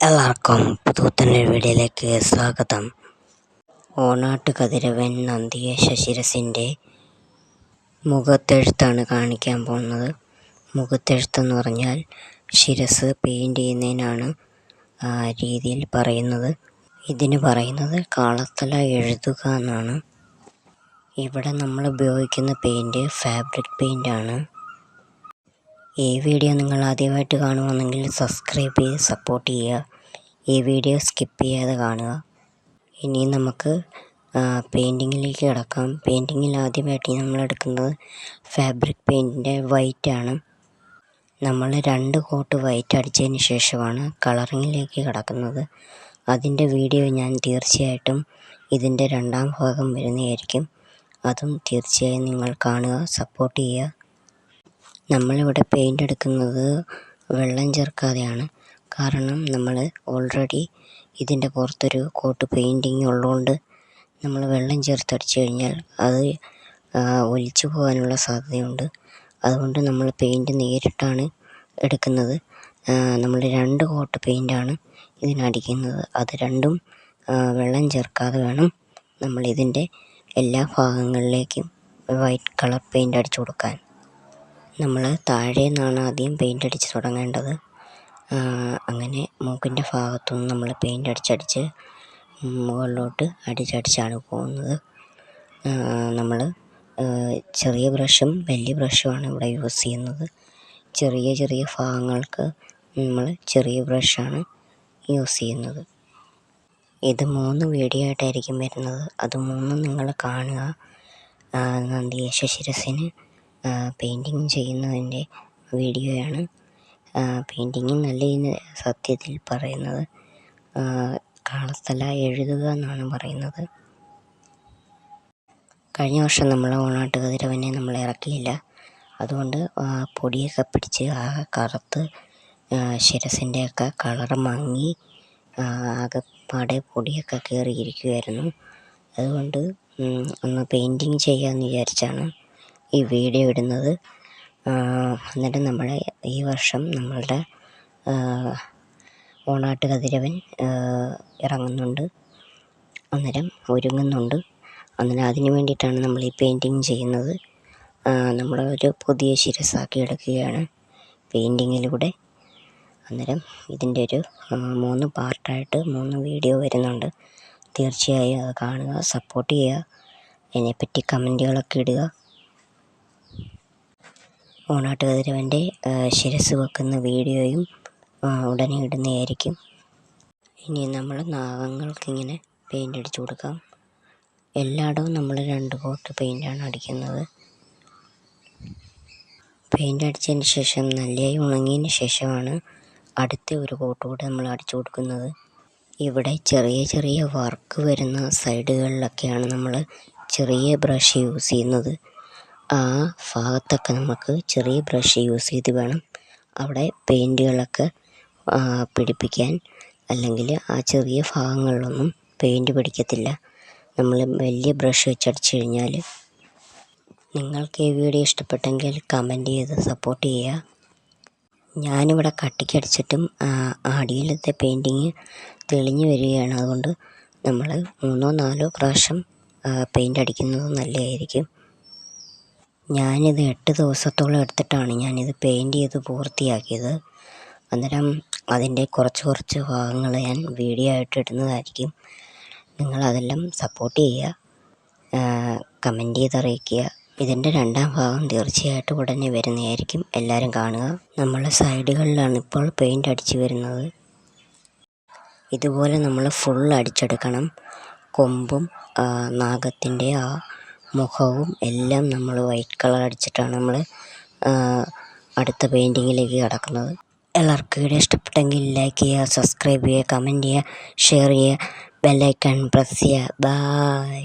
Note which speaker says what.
Speaker 1: എല്ലാവർക്കും പുതുത്തനൊരു വീഡിയോയിലേക്ക് സ്വാഗതം. ഓണാട്ട് കതിരവൻ നന്ദിയ ശശിരസിന്റെ മുഖത്തെഴുത്താണ് കാണിക്കാൻ പോകുന്നത്. മുഖത്തെഴുത്തെന്ന് പറഞ്ഞാൽ ശിരസ് പെയിന്റ് ചെയ്യുന്നതിനാണ് രീതിയിൽ പറയുന്നത്. ഇതിന് പറയുന്നത് കാളത്തല എഴുതുക എന്നാണ്. ഇവിടെ നമ്മൾ ഉപയോഗിക്കുന്ന പെയിന്റ് ഫാബ്രിക് പെയിന്റാണ് ഈ വീഡിയോ നിങ്ങൾ ആദ്യമായിട്ട് കാണുകയാണെങ്കിൽ സബ്സ്ക്രൈബ് ചെയ്ത് സപ്പോർട്ട് ചെയ്യുക. ഈ വീഡിയോ സ്കിപ്പ് ചെയ്യാതെ കാണുക. ഇനി നമുക്ക് പെയിന്റിങ്ങിലേക്ക് കിടക്കാം. പെയിന്റിങ്ങിൽ ആദ്യമായിട്ട് നമ്മൾ എടുക്കുന്നത് ഫാബ്രിക് പെയിന്റിന്റെ ആണ്. നമ്മൾ രണ്ട് കോട്ട് വൈറ്റ് അടിച്ചതിന് ശേഷമാണ് കളറിങ്ങിലേക്ക് കിടക്കുന്നത്. അതിന്റെ വീഡിയോ ഞാൻ തീർച്ചയായിട്ടും ഇതിന്റെ രണ്ടാം ഭാഗം വരുന്നതായിരിക്കും. അതും തീർച്ചയായും നിങ്ങൾ കാണുക സപ്പോർട്ട് ചെയ്യുക. നമ്മളിവിടെ പെയിന്റ് എടുക്കുന്നത് വെള്ളം ചേർക്കാതെയാണ്. കാരണം നമ്മൾ ഓൾറെഡി ഇതിന്റെ പുറത്തൊരു കോട്ട് പെയിന്റിങ് ഉള്ളതുകൊണ്ട് നമ്മൾ വെള്ളം ചേർത്തടിച്ചു കഴിഞ്ഞാൽ അത് ഒലിച്ചു പോകാനുള്ള സാധ്യതയുണ്ട്. അതുകൊണ്ട് നമ്മൾ പെയിന്റ് നേരിട്ടാണ് എടുക്കുന്നത്. നമ്മൾ രണ്ട് കോട്ട് പെയിന്റാണ് ഇതിനടിക്കുന്നത്. അത് രണ്ടും വെള്ളം ചേർക്കാതെ വേണം നമ്മൾ ഇതിന്റെ എല്ലാ ഭാഗങ്ങളിലേക്കും വൈറ്റ് കളർ പെയിന്റ് അടിച്ചു കൊടുക്കാൻ. നമ്മൾ താഴെ നിന്നാണ് ആദ്യം പെയിന്റ് അടിച്ച് തുടങ്ങേണ്ടത് അങ്ങനെ മൂക്കിന്റെ ഭാഗത്തുനിന്ന് നമ്മൾ പെയിന്റ് അടിച്ചടിച്ച് മുകളിലോട്ട് അടിച്ചടിച്ചാണ് പോകുന്നത്. നമ്മൾ ചെറിയ ബ്രഷും വലിയ ബ്രഷുമാണ് ഇവിടെ യൂസ് ചെയ്യുന്നത്. ചെറിയ ചെറിയ ഭാഗങ്ങൾക്ക് നമ്മൾ ചെറിയ ബ്രഷാണ് യൂസ് ചെയ്യുന്നത്. ഇത് മൂന്ന് വീഡിയോ ആയിട്ടായിരിക്കും വരുന്നത്. അത് മൂന്നും നിങ്ങൾ കാണുക. നന്ദിയേശ ശിരസിന് പെയിന്റിങ് ചെയ്യുന്നതിന്റെ വീഡിയോയാണ്. പെയിന്റിങ് നല്ല സത്യത്തിൽ പറയുന്നത്. കാണത്തല എഴുതുക എന്നാണ് പറയുന്നത്. കഴിഞ്ഞ വർഷം നമ്മൾ ഓണാട്ട് കതിരവനെ നമ്മൾ ഇറക്കിയില്ല. അതുകൊണ്ട് പൊടിയൊക്കെ പിടിച്ച് ആ കറുത്ത് ശിരസിന്റെയൊക്കെ കളർ മങ്ങി ആകെപ്പാടെ പൊടിയൊക്കെ കയറിയിരിക്കുമായിരുന്നു അതുകൊണ്ട് ഒന്ന് പെയിന്റിങ് ചെയ്യാമെന്ന് വിചാരിച്ചാണ് ഈ വീഡിയോ ഇടുന്നത്. എന്നിട്ട് നമ്മൾ ഈ വർഷം നമ്മളുടെ ഓണാട്ട് കതിരവൻ ഇറങ്ങുന്നുണ്ട്. അന്നേരം ഒരുങ്ങുന്നുണ്ട്. അന്നേരം അതിന് വേണ്ടിയിട്ടാണ് നമ്മൾ ഈ പെയിന്റിങ് ചെയ്യുന്നത്. നമ്മൾ ഒരു പുതിയ ശിരസാക്കി എടുക്കുകയാണ് പെയിന്റിങ്ങിലൂടെ അന്നേരം ഇതിന്റെ ഒരു മൂന്ന് പാർട്ടായിട്ട് മൂന്ന് വീഡിയോ വരുന്നുണ്ട്. തീർച്ചയായും അത് കാണുക സപ്പോർട്ട് ചെയ്യുക. അതിനെപ്പറ്റി കമന്റുകളൊക്കെ ഇടുക. ഓണാട്ട് കതിരവന്റെ ശിരസ് വെക്കുന്ന വീഡിയോയും ഉടനെ ഇടുന്നതായിരിക്കും. ഇനി നമ്മൾ നാഗങ്ങൾക്കിങ്ങനെ പെയിന്റ് അടിച്ചു കൊടുക്കാം. എല്ലായിടവും നമ്മൾ രണ്ട് കോട്ട് പെയിന്റാണ് അടിക്കുന്നത്. പെയിന്റ് അടിച്ചതിന് ശേഷം നല്ലതായി ഉണങ്ങിയതിന് ശേഷമാണ് അടുത്ത ഒരു കോട്ട് കൂടെ നമ്മൾ അടിച്ചു കൊടുക്കുന്നത്. ഇവിടെ ചെറിയ ചെറിയ വർക്ക് വരുന്ന സൈഡുകളിലൊക്കെയാണ് നമ്മൾ ചെറിയ ബ്രഷ് യൂസ് ചെയ്യുന്നത്. ആ ഭാഗത്തൊക്കെ നമുക്ക് ചെറിയ ബ്രഷ് യൂസ് ചെയ്ത് വേണം അവിടെ പെയിന്റുകളൊക്കെ പിടിപ്പിക്കാൻ. അല്ലെങ്കിൽ ആ ചെറിയ ഭാഗങ്ങളിലൊന്നും പെയിന്റ് പിടിക്കത്തില്ല. നമ്മൾ വലിയ ബ്രഷ് വെച്ചടിച്ച് കഴിഞ്ഞാൽ നിങ്ങൾക്ക് ഈ വീഡിയോ ഇഷ്ടപ്പെട്ടെങ്കിൽ കമന്റ് ചെയ്ത് സപ്പോർട്ട് ചെയ്യുക. ഞാനിവിടെ കട്ടിക്കടിച്ചിട്ടും അടിയിലത്തെ പെയിന്റിങ് തെളിഞ്ഞു വരികയാണ്. അതുകൊണ്ട് നമ്മൾ മൂന്നോ നാലോ പ്രാവശ്യം പെയിന്റ് അടിക്കുന്നത് നല്ലതായിരിക്കും. ഞാനിത് എട്ട് ദിവസത്തോളം എടുത്തിട്ടാണ് ഞാനിത് പെയിന്റ് ചെയ്ത് പൂർത്തിയാക്കിയത്. അന്നേരം അതിന്റെ കുറച്ച് കുറച്ച് ഭാഗങ്ങൾ ഞാൻ വീഡിയോ ആയിട്ട് ഇടുന്നതായിരിക്കും. നിങ്ങളതെല്ലാം സപ്പോർട്ട് ചെയ്യുക. കമന്റ് ചെയ്ത് അറിയിക്കുക. ഇതിന്റെ രണ്ടാം ഭാഗം തീർച്ചയായിട്ടും ഉടനെ വരുന്നതായിരിക്കും. എല്ലാവരും കാണുക. നമ്മളെ സൈഡുകളിലാണ് ഇപ്പോൾ പെയിന്റ് അടിച്ച് വരുന്നത്. ഇതുപോലെ നമ്മൾ ഫുൾ അടിച്ചെടുക്കണം. കൊമ്പും നാഗത്തിന്റെ ആ മുഖവും എല്ലാം നമ്മൾ വൈറ്റ് കളർ അടിച്ചിട്ടാണ് നമ്മൾ അടുത്ത പെയിന്റിങ്ങിലേക്ക് കടക്കുന്നത്. എല്ലാവർക്കും വീഡിയോ ഇഷ്ടപ്പെട്ടെങ്കിൽ ലൈക്ക് ചെയ്യുക സബ്സ്ക്രൈബ് ചെയ്യുക കമന്റ് ചെയ്യുക ഷെയർ ചെയ്യുക ബെല്ലൈക്കൺ പ്രസ് ചെയ്യുക. ബായ്